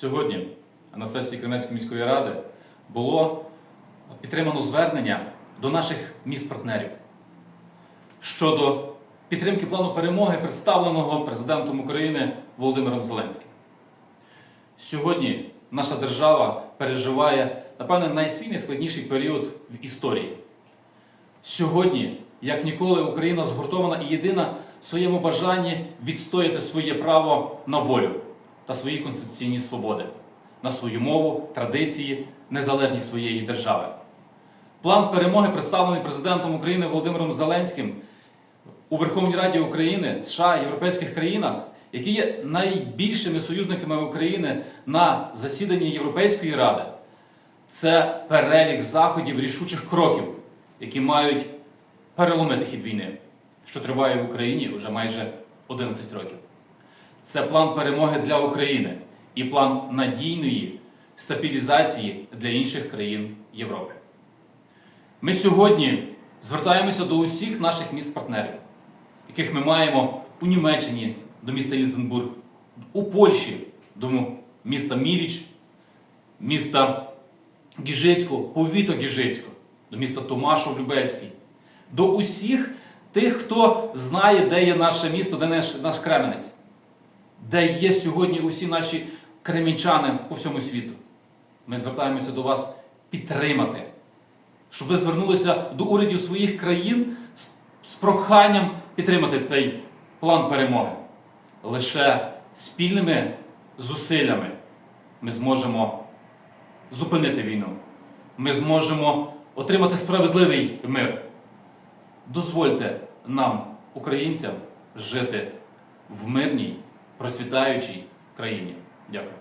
Сьогодні на сесії Кремецької міської ради було підтримано звернення до наших міст-партнерів щодо підтримки плану перемоги, представленого президентом України Володимиром Зеленським. Сьогодні наша держава переживає, напевне, найсвій найскладніший період в історії. Сьогодні, як ніколи, Україна згуртована і єдина в своєму бажанні відстояти своє право на волю та свої конституційні свободи, на свою мову, традиції, незалежність своєї держави. План перемоги, представлений президентом України Володимиром Зеленським у Верховній Раді України, США, європейських країнах, які є найбільшими союзниками України на засіданні Європейської ради, це перелік заходів рішучих кроків, які мають переломити хід війни, що триває в Україні вже майже 11 років. Це план перемоги для України і план надійної стабілізації для інших країн Європи. Ми сьогодні звертаємося до усіх наших міст-партнерів, яких ми маємо у Німеччині до міста Ільзенбург, у Польщі до міста Міліч, міста Гіжицького, повіто Гіжицького, до міста Томашов Любельський, до усіх тих, хто знає, де є наше місто, де наш, наш Кременець, де є сьогодні усі наші кремінчани по всьому світу. Ми звертаємося до вас підтримати, щоб ви звернулися до урядів своїх країн з, проханням підтримати цей план перемоги. Лише спільними зусиллями ми зможемо зупинити війну. Ми зможемо отримати справедливий мир. Дозвольте нам, українцям, жити в мирній, процвітаючій країні. Дякую.